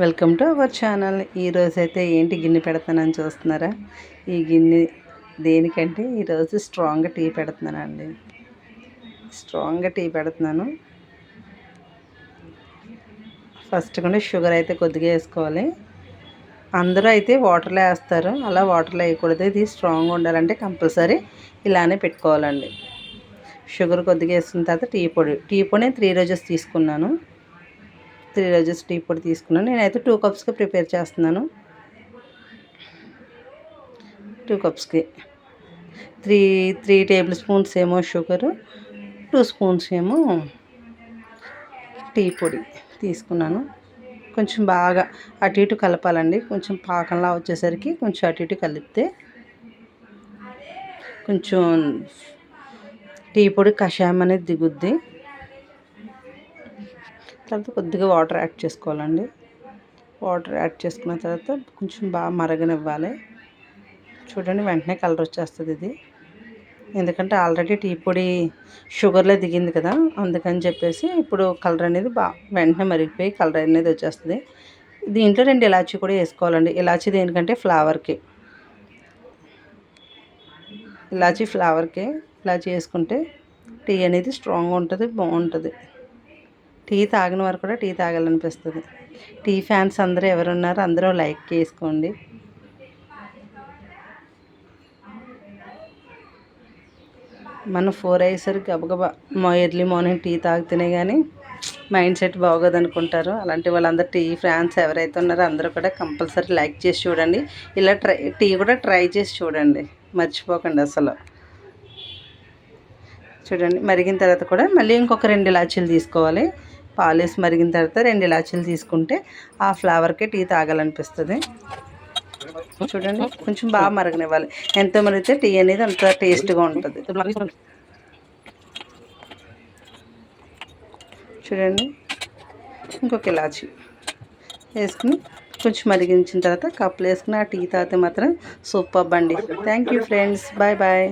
Welcome to our channel. ఈరోజు అయితే ఏంటి గిన్నె పెడతానని చూస్తున్నారా? ఈ గిన్నె దేనికంటే ఈరోజు స్ట్రాంగ్గా టీ పెడుతున్నానండి. స్ట్రాంగ్గా టీ పెడుతున్నాను. ఫస్ట్ కూడా షుగర్ అయితే కొద్దిగా వేసుకోవాలి. అందరూ అయితే వాటర్లో వేస్తారు. అలా వాటర్లో వేయకూడదు. ఇది స్ట్రాంగ్గా ఉండాలంటే కంపల్సరీ ఇలానే పెట్టుకోవాలండి. షుగర్ కొద్దిగా వేసుకున్న తర్వాత టీ పొడి టీ పొడి త్రీ రోజెస్ తీసుకున్నాను. త్రీ రోజెస్ టీ పొడి తీసుకున్నాను. నేనైతే టూ కప్స్కి ప్రిపేర్ చేస్తున్నాను. టూ కప్స్కి. త్రీ త్రీ టేబుల్ స్పూన్స్ ఏమో షుగరు టూ స్పూన్స్ ఏమో టీ పొడి తీసుకున్నాను. కొంచెం బాగా అటు ఇటు కలపాలండి. కొంచెం పాకంలా వచ్చేసరికి కొంచెం అటు ఇటు కలిపితే కొంచెం టీ పొడి కషాయం అనేది దిగుద్ది. తర్వాత కొద్దిగా వాటర్ యాడ్ చేసుకోవాలండి. వాటర్ యాడ్ చేసుకున్న తర్వాత కొంచెం బాగా మరగనివ్వాలి. చూడండి వెంటనే కలర్ వచ్చేస్తుంది ఇది. ఎందుకంటే ఆల్రెడీ టీ పొడి షుగర్లో దిగింది కదా అందుకని చెప్పేసి ఇప్పుడు కలర్ అనేది బాగా వెంటనే మరిగిపోయి కలర్ అనేది వచ్చేస్తుంది. దీంట్లో రెండు ఇలాచీ కూడా వేసుకోవాలండి. ఇలాచీ దేనికంటే ఫ్లవర్కి. ఇలాచీ ఫ్లవర్కి ఇలాచీ వేసుకుంటే టీ అనేది స్ట్రాంగ్గా ఉంటుంది బాగుంటుంది. టీ తాగిన వారు కూడా టీ తాగాలనిపిస్తుంది. టీ ఫ్యాన్స్ అందరూ ఎవరున్నారో అందరూ లైక్ చేసుకోండి. మనం ఫోర్ అయ్యేసరికి గబగబా ఎర్లీ మార్నింగ్ టీ తాగితేనే కానీ మైండ్ సెట్ బాగోదు అనుకుంటారు అలాంటి వాళ్ళందరూ టీ ఫ్యాన్స్ ఎవరైతే ఉన్నారో అందరూ కూడా కంపల్సరీ లైక్ చేసి చూడండి. ఇలా ట్రై టీ కూడా ట్రై చేసి చూడండి. మర్చిపోకండి అసలు. చూడండి మరిగిన తర్వాత కూడా మళ్ళీ ఇంకొక రెండు ఇలాచీలు తీసుకోవాలి. పాలేసి మరిగిన తర్వాత రెండు ఇలాచీలు తీసుకుంటే ఆ ఫ్లేవర్కే టీ తాగాలనిపిస్తుంది. చూడండి కొంచెం బాగా మరగనివ్వాలి. ఎంత మరిగితే టీ అనేది అంత టేస్ట్గా ఉంటుంది. చూడండి ఇంకొక ఇలాచి వేసుకుని కొంచెం మరిగించిన తర్వాత కప్పులు వేసుకుని ఆ టీ తాగితే మాత్రం సూపర్ బండి. Thank you friends bye bye